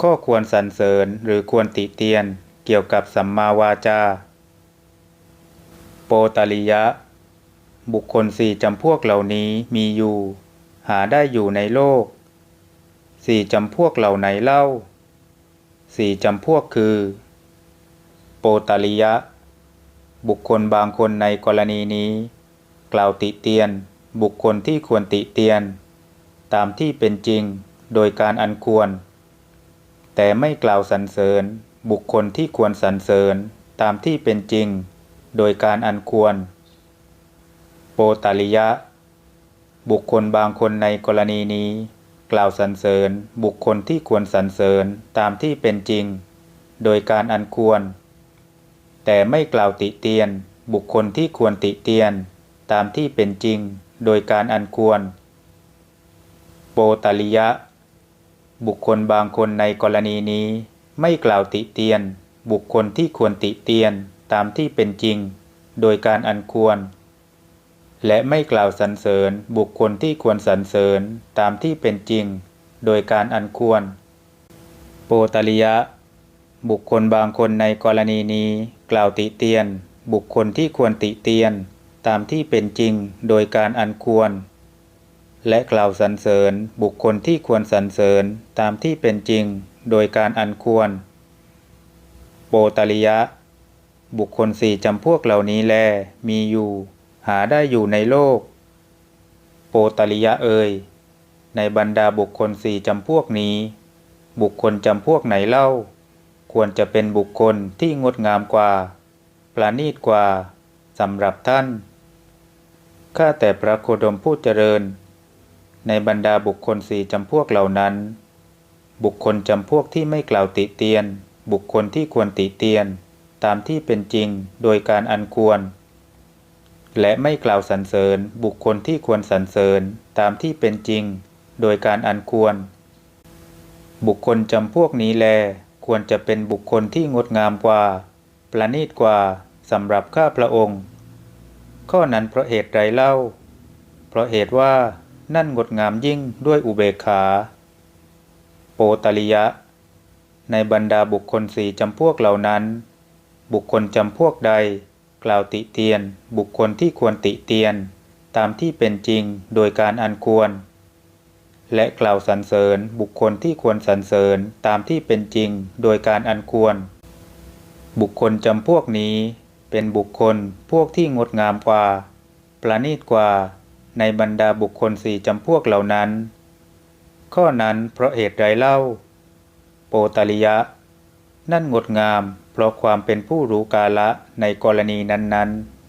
ข้อควรสรรเสริญหรือควรติเตียนเกี่ยวกับสัมมาวาจา โปตาลิยะ บุคคลสี่จำพวกเหล่านี้มีอยู่ หาได้อยู่ในโลกสี่จำพวกเหล่าไหนเล่าสี่จำพวกคือ โปตาลิยะ บุคคลบางคนในกรณีนี้ กล่าวติเตียน บุคคลที่ควรติเตียน ตามที่เป็นจริงโดยการอันควร แต่ไม่กล่าวสรรเสริญ บุคคลที่ควรสรรเสริญตามที่เป็นจริง โดยการอันควร โปตาลิยะ บุคคลบางคนในกรณีนี้ กล่าวสรรเสริญ บุคคลที่ควรสรรเสริญตามที่เป็นจริง โดยการอันควร แต่ไม่กล่าวติเตียน บุคคลที่ควรติเตียน ตามที่เป็นจริง โดยการอันควร โปตาลิยะ บุคคลบางคนในกรณีนี้ ไม่กล่าวติเตียน บุคคลที่ควรติเตียนตามที่เป็นจริง โดยการอันควร และไม่กล่าวสรรเสริญบุคคลที่ควรสรรเสริญตามที่เป็นจริง โดยการอันควร โปตาลิยะ บุคคลบางคนในกรณีนี้ กล่าวติเตียน บุคคลที่ควรติเตียน ตามที่เป็นจริง โดยการอันควร และกล่าวสรรเสริญบุคคลที่ควรสรรเสริญตามที่เป็นจริงโดยการอันควร โปตาลิยะ บุคคลสี่จำพวกเหล่านี้แลมีอยู่ หาได้อยู่ในโลก โปตาลิยะเอ่ยในบรรดาบุคคลสี่จำพวกนี้ บุคคลจำพวกไหนเล่า ควรจะเป็นบุคคลที่งดงามกว่า ประณีตกว่าสำหรับท่าน ข้าแต่พระโคดมผู้เจริญ ในบรรดาบุคคลสี่จำพวกเหล่านั้น บุคคลจำพวกที่ไม่กล่าวติเตียน บุคคลที่ควรติเตียน ตามที่เป็นจริงโดยการอันควร และไม่กล่าวสรรเสริญ บุคคลที่ควรสรรเสริญตามที่เป็นจริง โดยการอันควร บุคคลจำพวกนี้แล ควรจะเป็นบุคคลที่งดงามกว่า ประณีตกว่าสำหรับข้าพระองค์ ข้อนั้นเพราะเหตุไรเล่า เพราะเหตุว่า นั่นงดงามยิ่งด้วยอุเบกขา โปตาลิยะ ในบรรดาบุคคลสี่จำพวกเหล่านั้น บุคคลจำพวกใด กล่าวติเตียน บุคคลที่ควรติเตียน ตามที่เป็นจริงโดยการอันควร และกล่าวสรรเสริญบุคคลที่ควรสรรเสริญตามที่เป็นจริงโดยการอันควร บุคคลจำพวกนี้เป็นบุคคลพวกที่งดงามกว่า ประณีตกว่า ในบรรดาบุคคลสี่จำพวกเหล่านั้น ข้อนั้นเพราะเหตุไรเล่า โปตาลิยะ นั่นงดงามเพราะความเป็นผู้รู้กาละในกรณีนั้นๆ